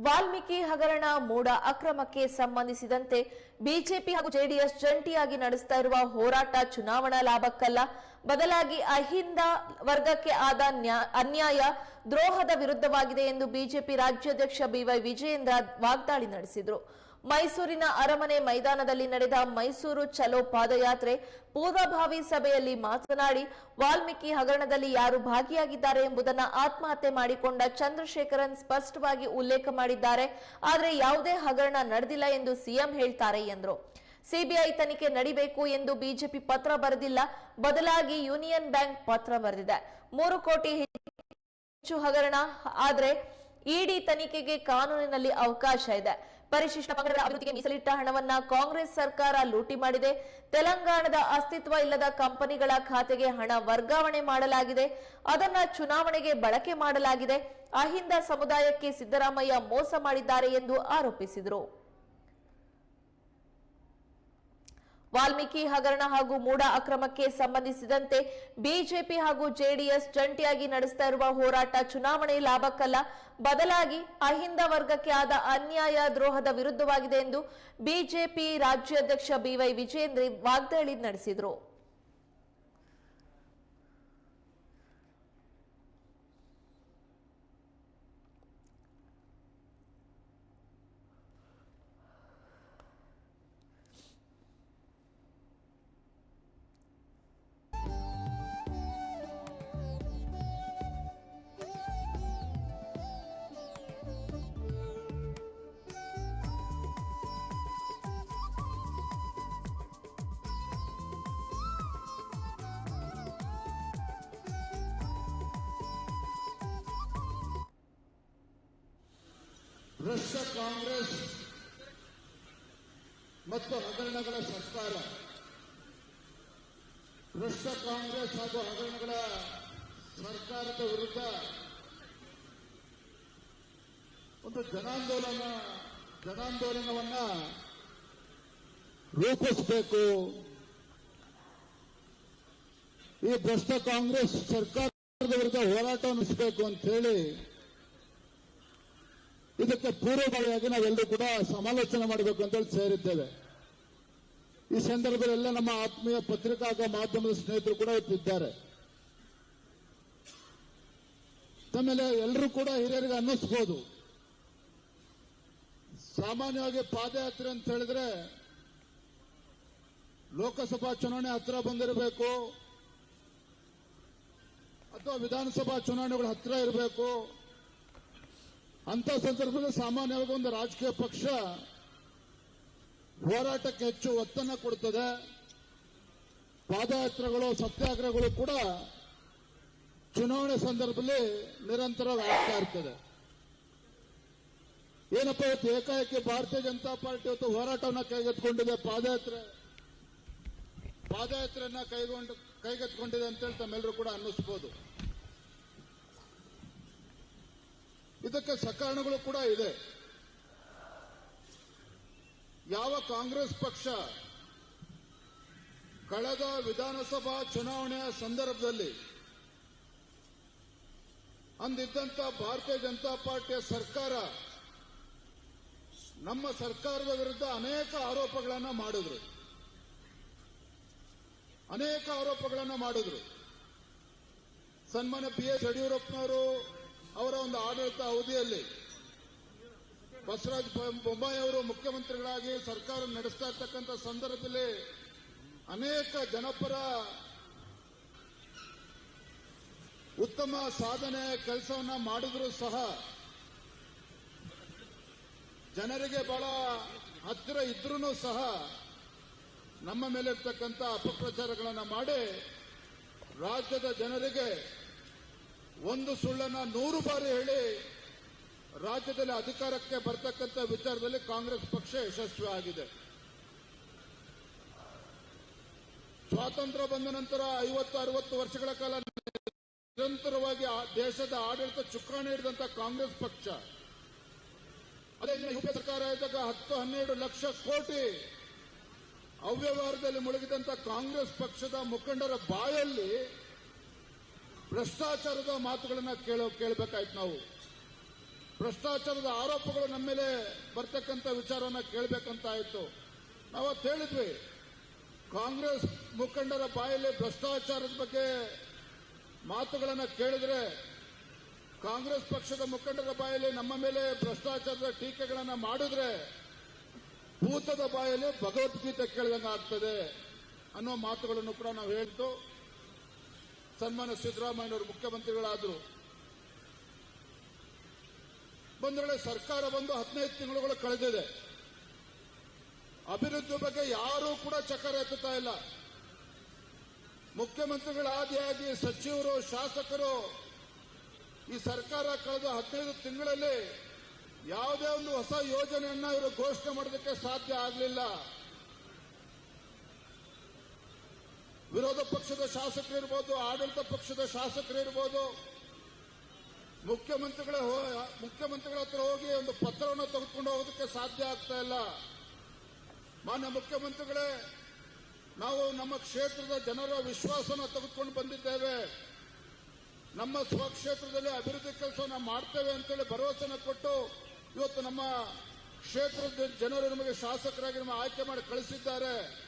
ವಾಲ್ಮೀಕಿ ಹಗರಣ ಮೂಡ ಅಕ್ರಮಕ್ಕೆ ಸಂಬಂಧಿಸಿದಂತೆ ಬಿಜೆಪಿ ಹಾಗೂ ಜೆಡಿಎಸ್ ಜಂಟಿಯಾಗಿ ನಡೆಸ್ತಾ ಇರುವ ಹೋರಾಟ ಚುನಾವಣಾ ಲಾಭಕ್ಕಲ್ಲ. ಬದಲಾಗಿ ಅಹಿಂದ ವರ್ಗಕ್ಕೆ ಆದ ನ್ಯಾ- ಅನ್ಯಾಯ ದ್ರೋಹದ ವಿರುದ್ಧವಾಗಿದೆ ಎಂದು ಬಿಜೆಪಿ ರಾಜ್ಯಾಧ್ಯಕ್ಷ ಬಿವೈ ವಿಜಯೇಂದ್ರ ವಾಗ್ದಾಳಿ ನಡೆಸಿದರು. ಮೈಸೂರಿನ ಅರಮನೆ ಮೈದಾನದಲ್ಲಿ ನಡೆದ ಮೈಸೂರು ಚಲೋ ಪಾದಯಾತ್ರೆ ಪೂರ್ವಭಾವಿ ಸಭೆಯಲ್ಲಿ ಮಾತನಾಡಿ, ವಾಲ್ಮೀಕಿ ಹಗರಣದಲ್ಲಿ ಯಾರು ಭಾಗಿಯಾಗಿದ್ದಾರೆ ಎಂಬುದನ್ನು ಆತ್ಮಹತ್ಯೆ ಮಾಡಿಕೊಂಡ ಚಂದ್ರಶೇಖರನ್ ಸ್ಪಷ್ಟವಾಗಿ ಉಲ್ಲೇಖ ಮಾಡಿದ್ದಾರೆ. ಆದರೆ ಯಾವುದೇ ಹಗರಣ ನಡೆದಿಲ್ಲ ಎಂದು ಸಿಎಂ ಹೇಳ್ತಾರೆ ಎಂದರು. ಸಿಬಿಐ ತನಿಖೆ ನಡಿಬೇಕು ಎಂದು ಬಿಜೆಪಿ ಪತ್ರ ಬರೆದಿಲ್ಲ. ಬದಲಾಗಿ ಯೂನಿಯನ್ ಬ್ಯಾಂಕ್ ಪತ್ರ ಬರೆದಿದೆ. ಮೂರು ಕೋಟಿ ಹೆಚ್ಚು ಹಗರಣ, ಆದರೆ ಇಡಿ ತನಿಖೆಗೆ ಕಾನೂನಿನಲ್ಲಿ ಅವಕಾಶ ಇದೆ. ಪರಿಶಿಷ್ಟ ಪಂಗಡಗಳ ಅಭಿವೃದ್ಧಿಗೆ ಮೀಸಲಿಟ್ಟ ಹಣವನ್ನ ಕಾಂಗ್ರೆಸ್ ಸರ್ಕಾರ ಲೂಟಿ ಮಾಡಿದೆ. ತೆಲಂಗಾಣದ ಅಸ್ತಿತ್ವ ಇಲ್ಲದ ಕಂಪನಿಗಳ ಖಾತೆಗೆ ಹಣ ವರ್ಗಾವಣೆ ಮಾಡಲಾಗಿದೆ. ಅದನ್ನ ಚುನಾವಣೆಗೆ ಬಳಕೆ ಮಾಡಲಾಗಿದೆ. ಅಹಿಂದ ಸಮುದಾಯಕ್ಕೆ ಸಿದ್ದರಾಮಯ್ಯ ಮೋಸ ಮಾಡಿದ್ದಾರೆ ಎಂದು ಆರೋಪಿಸಿದರು. ವಾಲ್ಮೀಕಿ ಹಗರಣ ಹಾಗೂ ಮೂಡ ಅಕ್ರಮಕ್ಕೆ ಸಂಬಂಧಿಸಿದಂತೆ ಬಿಜೆಪಿ ಹಾಗೂ ಜೆಡಿಎಸ್ ಜಂಟಿಯಾಗಿ ನಡೆಸ್ತಾ ಇರುವ ಹೋರಾಟ ಚುನಾವಣೆ ಲಾಭಕ್ಕಲ್ಲ. ಬದಲಾಗಿ ಅಹಿಂದ ವರ್ಗಕ್ಕೆ ಆದ ಅನ್ಯಾಯ ದ್ರೋಹದ ವಿರುದ್ಧವಾಗಿದೆ ಎಂದು ಬಿಜೆಪಿ ರಾಜ್ಯಾಧ್ಯಕ್ಷ ಬಿವೈ ವಿಜಯೇಂದ್ರ ವಾಗ್ದಾಳಿ ನಡೆಸಿದರು. ಭ್ರಷ್ಟ ಕಾಂಗ್ರೆಸ್ ಮತ್ತು ಹಗರಣಗಳ ಸರ್ಕಾರ. ಭ್ರಷ್ಟ ಕಾಂಗ್ರೆಸ್ ಹಾಗೂ ಹಗರಣಗಳ ಸರ್ಕಾರದ ವಿರುದ್ಧ ಒಂದು ಜನಾಂದೋಲನ, ಜನಾಂದೋಲನವನ್ನ ರೂಪಿಸಬೇಕು. ಈ ಭ್ರಷ್ಟ ಕಾಂಗ್ರೆಸ್ ಸರ್ಕಾರದ ವಿರುದ್ಧ ಹೋರಾಟ ನಡೆಸಬೇಕು ಅಂತ ಹೇಳಿ ಇದಕ್ಕೆ ಪೂರ್ವಭಾವಿಯಾಗಿ ನಾವೆಲ್ಲರೂ ಕೂಡ ಸಮಾಲೋಚನೆ ಮಾಡಬೇಕು ಅಂತ ಹೇಳಿ ಸೇರಿದ್ದೇವೆ. ಈ ಸಂದರ್ಭದಲ್ಲಿ ನಮ್ಮ ಆತ್ಮೀಯ ಪತ್ರಿಕಾ ಹಾಗೂ ಮಾಧ್ಯಮದ ಸ್ನೇಹಿತರು ಕೂಡ ಇದ್ದಾರೆ ಆಮೇಲೆ ಎಲ್ಲರೂ ಕೂಡ ಹಿರಿಯರಿಗೆ ಅನ್ನಿಸ್ಬೋದು. ಸಾಮಾನ್ಯವಾಗಿ ಪಾದಯಾತ್ರೆ ಅಂತ ಹೇಳಿದ್ರೆ ಲೋಕಸಭಾ ಚುನಾವಣೆ ಹತ್ರ ಬಂದಿರಬೇಕು, ಅಥವಾ ವಿಧಾನಸಭಾ ಚುನಾವಣೆಗಳು ಹತ್ರ ಇರಬೇಕು ಅಂತ ಸಂದರ್ಭದಲ್ಲಿ ಸಾಮಾನ್ಯವಾಗಿ ಒಂದು ರಾಜಕೀಯ ಪಕ್ಷ ಹೋರಾಟಕ್ಕೆ ಹೆಚ್ಚು ಒತ್ತನ್ನ ಕೊಡುತ್ತದೆ ಪಾದಯಾತ್ರೆಗಳು, ಸತ್ಯಾಗ್ರಹಗಳು ಕೂಡ ಚುನಾವಣೆ ಸಂದರ್ಭದಲ್ಲಿ ನಿರಂತರ ಆಗ್ತಾ ಇರ್ತದೆ. ಏನಪ್ಪ ಇವತ್ತು ಏಕಾಏಕಿ ಭಾರತೀಯ ಜನತಾ ಪಾರ್ಟಿ ಇವತ್ತು ಹೋರಾಟವನ್ನು ಕೈಗೆತ್ತಿಕೊಂಡಿದೆ, ಪಾದಯಾತ್ರೆ? ಪಾದಯಾತ್ರೆಯನ್ನ ಕೈಗೊಂಡು ಕೈಗೆತ್ತಿಕೊಂಡಿದೆ ಅಂತೇಳಿ ತಮ್ಮೆಲ್ಲರೂ ಕೂಡ ಅನ್ನಿಸ್ಬೋದು. ಇದಕ್ಕೆ ಸಕಾರಣಗಳು ಕೂಡ ಇದೆ. ಯಾವ ಕಾಂಗ್ರೆಸ್ ಪಕ್ಷ ಕಳೆದ ವಿಧಾನಸಭಾ ಚುನಾವಣೆಯ ಸಂದರ್ಭದಲ್ಲಿ ಅಂದಿದ್ದಂತ ಭಾರತೀಯ ಜನತಾ ಪಾರ್ಟಿಯ ಸರ್ಕಾರ ನಮ್ಮ ಸರ್ಕಾರದ ವಿರುದ್ಧ ಅನೇಕ ಆರೋಪಗಳನ್ನು ಮಾಡಿದ್ರು. ಅನೇಕ ಆರೋಪಗಳನ್ನು ಮಾಡಿದ್ರು. ಸನ್ಮಾನ್ಯ ಪಿ ಎಸ್ ಯಡಿಯೂರಪ್ಪನವರು ಅವರ ಒಂದು ಆಡಳಿತ ಅವಧಿಯಲ್ಲಿ ಬಸವರಾಜ ಬೊಮ್ಮಾಯಿ ಅವರು ಮುಖ್ಯಮಂತ್ರಿಗಳಾಗಿ ಸರ್ಕಾರ ನಡೆಸ್ತಾ ಇರ್ತಕ್ಕಂಥ ಸಂದರ್ಭದಲ್ಲಿ ಅನೇಕ ಜನಪರ ಉತ್ತಮ ಸಾಧನೆ ಕೆಲಸವನ್ನ ಮಾಡಿದ್ರೂ ಸಹ ಜನರಿಗೆ ಬಹಳ ಹತ್ತಿರ ಇದ್ರೂ ಸಹ ನಮ್ಮ ಮೇಲೆ ಇರ್ತಕ್ಕಂಥ ಅಪಪ್ರಚಾರಗಳನ್ನು ಮಾಡಿ ರಾಜ್ಯದ ಜನರಿಗೆ ಒಂದು ಸುಳ್ಳನ್ನ ನೂರು ಬಾರಿ ಹೇಳಿ ರಾಜ್ಯದಲ್ಲಿ ಅಧಿಕಾರಕ್ಕೆ ಬರ್ತಕ್ಕಂಥ ವಿಚಾರದಲ್ಲಿ ಕಾಂಗ್ರೆಸ್ ಪಕ್ಷ ಯಶಸ್ವಿ ಆಗಿದೆ. ಸ್ವಾತಂತ್ರ್ಯ ಬಂದ ನಂತರ ಐವತ್ತು, ಅರವತ್ತು ವರ್ಷಗಳ ಕಾಲ ನಿರಂತರವಾಗಿ ದೇಶದ ಆಡಳಿತ ಚುಕ್ಕಾಣಿ ಹಿಡಿದಂತ ಕಾಂಗ್ರೆಸ್ ಪಕ್ಷ. ಅದೇ ಯುಪಿ ಸರ್ಕಾರ ಇದ್ದಾಗ ಹತ್ತು, ಹನ್ನೆರಡು ಲಕ್ಷ ಕೋಟಿ ಅವ್ಯವಹಾರದಲ್ಲಿ ಮುಳುಗಿದಂತ ಕಾಂಗ್ರೆಸ್ ಪಕ್ಷದ ಮುಖಂಡರ ಬಾಯಲ್ಲಿ ಭ್ರಷ್ಟಾಚಾರದ ಮಾತುಗಳನ್ನ ಕೇಳೋ, ಕೇಳಬೇಕಾಯ್ತು ನಾವು. ಭ್ರಷ್ಟಾಚಾರದ ಆರೋಪಗಳು ನಮ್ಮ ಮೇಲೆ ಬರ್ತಕ್ಕಂಥ ವಿಚಾರವನ್ನ ಕೇಳಬೇಕಂತ ಆಯ್ತು ನಾವು ಹೇಳಿದ್ವಿ, ಕಾಂಗ್ರೆಸ್ ಮುಖಂಡರ ಬಾಯಲ್ಲಿ ಭ್ರಷ್ಟಾಚಾರದ ಬಗ್ಗೆ ಮಾತುಗಳನ್ನ ಕೇಳಿದ್ರೆ, ಕಾಂಗ್ರೆಸ್ ಪಕ್ಷದ ಮುಖಂಡರ ಬಾಯಲ್ಲಿ ನಮ್ಮ ಮೇಲೆ ಭ್ರಷ್ಟಾಚಾರದ ಟೀಕೆಗಳನ್ನ ಮಾಡಿದ್ರೆ, ಭೂತದ ಬಾಯಲ್ಲಿ ಭಗವದ್ಗೀತೆ ಕೇಳಿದಂಗೆ ಆಗ್ತದೆ ಅನ್ನೋ ಮಾತುಗಳನ್ನು ಕೂಡ ನಾವು ಹೇಳ್ತು. ಸನ್ಮಾನ ಸಿದ್ದರಾಮಯ್ಯನವರು ಮುಖ್ಯಮಂತ್ರಿಗಳಾದರು. ಬಂದರೆ ಸರ್ಕಾರ ಬಂದು ಹದಿನೈದು ತಿಂಗಳುಗಳು ಕಳೆದಿದೆ. ಅಭಿವೃದ್ಧಿ ಬಗ್ಗೆ ಯಾರೂ ಕೂಡ ಚಕ್ರ ಎತ್ತುತ್ತಾ ಇಲ್ಲ. ಮುಖ್ಯಮಂತ್ರಿಗಳಾದಿಯಾಗಿ ಸಚಿವರು, ಶಾಸಕರು ಈ ಸರ್ಕಾರ ಕಳೆದ ಹದಿನೈದು ತಿಂಗಳಲ್ಲಿ ಯಾವುದೇ ಒಂದು ಹೊಸ ಯೋಜನೆಯನ್ನ ಇವರು ಘೋಷಣೆ ಮಾಡೋದಕ್ಕೆ ಸಾಧ್ಯ ಆಗಲಿಲ್ಲ. ವಿರೋಧ ಪಕ್ಷದ ಶಾಸಕರು ಇರ್ಬೋದು ಆಡಳಿತ ಪಕ್ಷದ ಶಾಸಕರು ಇರ್ಬೋದು ಮುಖ್ಯಮಂತ್ರಿಗಳ ಮುಖ್ಯಮಂತ್ರಿಗಳ ಹತ್ರ ಹೋಗಿ ಒಂದು ಪತ್ರವನ್ನು ತೆಗೆದುಕೊಂಡು ಹೋಗೋದಕ್ಕೆ ಸಾಧ್ಯ ಆಗ್ತಾ ಇಲ್ಲ. ಮಾನ್ಯ ಮುಖ್ಯಮಂತ್ರಿಗಳೇ, ನಾವು ನಮ್ಮ ಕ್ಷೇತ್ರದ ಜನರ ವಿಶ್ವಾಸನ ತೆಗೆದುಕೊಂಡು ಬಂದಿದ್ದೇವೆ. ನಮ್ಮ ಸ್ವಕ್ಷೇತ್ರದಲ್ಲಿ ಅಭಿವೃದ್ಧಿ ಕೆಲಸವನ್ನ ಮಾಡ್ತೇವೆ ಅಂತೇಳಿ ಭರವಸೆನ ಕೊಟ್ಟು ಇವತ್ತು ನಮ್ಮ ಕ್ಷೇತ್ರದ ಜನರು ನಮಗೆ ಶಾಸಕರಾಗಿ ನಮ್ಮ ಆಯ್ಕೆ ಮಾಡಿ ಕಳಿಸಿದ್ದಾರೆ.